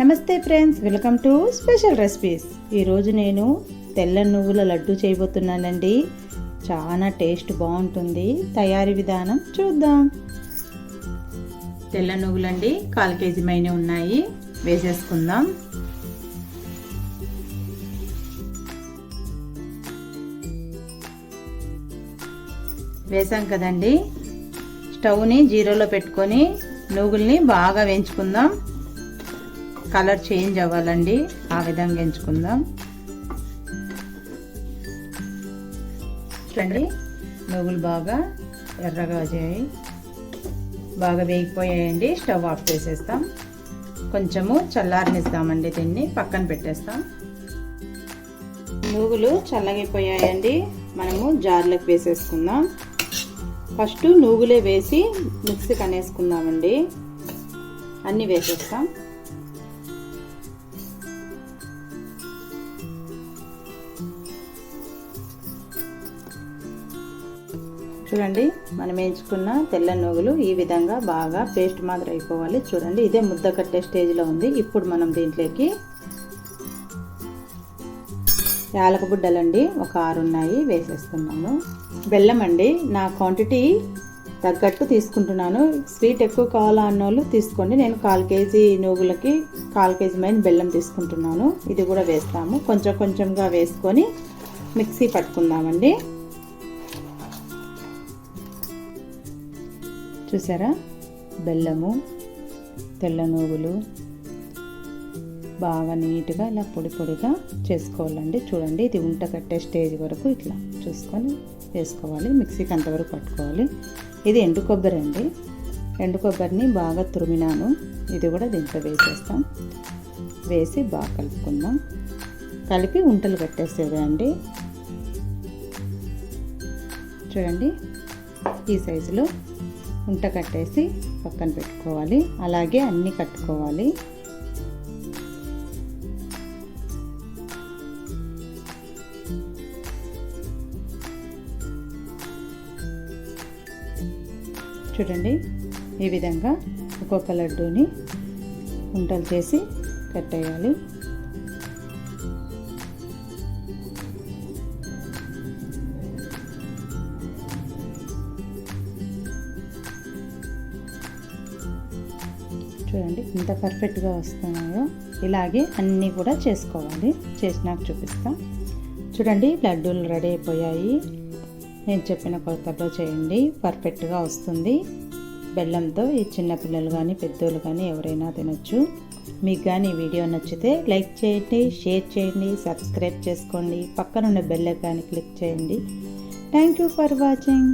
నమస్తే friends welcome to special recipes. ఈరోజు నేను తెల్ల నువ్వుల లడ్డు చేయబోతున్నానండి. చాలా టేస్ట్ బాగుంటుంది. తయారీ విధానం చూద్దాం. తెల్ల నువ్వులండి కాల్ కేజీ మైన ఉన్నాయి. వేసేసుకుందాం. వేసాం కదండి. స్టవ్ని జీరోలో పెట్టుకొని నువ్వుల్ని బాగా వేయించుకుందాం. కలర్ చేంజ్ అవ్వాలండి. ఆ విధంగా ఎంచుకుందాం. చూడండి నువ్వులు బాగా ఎర్రగా వచ్చాయి. బాగా వేగిపోయాయండి. స్టవ్ ఆఫ్ చేసేస్తాం. కొంచెము చల్లారనిస్తామండి దీన్ని. పక్కన పెట్టేస్తాం. నువ్వులు చల్లగైపోయాయండి. మనము జార్లకు వేసేసుకుందాం. ఫస్ట్ నువ్వులే వేసి మిక్సీ కనేసుకుందామండి అన్నీ వేసేస్తాం. చూడండి మనం వేయించుకున్న తెల్ల నువ్వులు ఈ విధంగా బాగా పేస్ట్ మాదిరి అయిపోవాలి. చూడండి ఇదే ముద్ద కట్టే స్టేజ్లో ఉంది. ఇప్పుడు మనం దీంట్లోకి యాలక బుడ్డలండి ఒక ఆరు ఉన్నాయి వేసేస్తున్నాను. బెల్లం అండి నా క్వాంటిటీ తగ్గట్టు తీసుకుంటున్నాను. స్వీట్ ఎక్కువ కావాలా అన్నోళ్ళు తీసుకోండి. నేను కాల్ కేజీ నూగులకి కాల్ కేజీ మైన బెల్లం తీసుకుంటున్నాను. ఇది కూడా వేస్తాము. కొంచెం కొంచెంగా వేసుకొని మిక్సీ పట్టుకుందామండి. చూసారా? బెల్లము తెల్ల నువ్వులు. బాగా నీట్గా ఇలా పొడి పొడిగా చేసుకోవాలండి. చూడండి ఇది ఉంట కట్టే స్టేజ్ వరకు ఇట్లా చూసుకొని వేసుకోవాలి. మిక్సీకి అంతవరకు పట్టుకోవాలి. ఇది ఎండు కొబ్బరి అండి. ఎండు కొబ్బరిని బాగా తురిమినాను. ఇది కూడా దీంట్లో వేసేస్తాం. వేసి బాగా కలుపుకుందాం. కలిపి ఉంటలు కట్టేసేది అండి. చూడండి ఈ సైజులో ఉంట కట్టేసి పక్కన పెట్టుకోవాలి. అలాగే అన్నీ కట్టుకోవాలి. చూడండి ఈ విధంగా ఒక్కొక్క లడ్డూని ఉంటలు చేసి కట్టేయాలి. చూడండి ఇంత పర్ఫెక్ట్గా వస్తున్నాయో. ఇలాగే అన్నీ కూడా చేసుకోవాలి. చేసినాక చూపిస్తాం. చూడండి లడ్డూలు రెడీ అయిపోయాయి. నేను చెప్పిన కొలతలో చేయండి పర్ఫెక్ట్గా వస్తుంది. బెల్లంతో ఈ చిన్నపిల్లలు కానీ పెద్దోళ్ళు కానీ ఎవరైనా తినొచ్చు. మీకు కానీ ఈ వీడియో నచ్చితే లైక్ చేయండి షేర్ చేయండి సబ్స్క్రైబ్ చేసుకోండి. పక్కనున్న బెల్ ఐకాన్ని క్లిక్ చేయండి. Thank you for watching.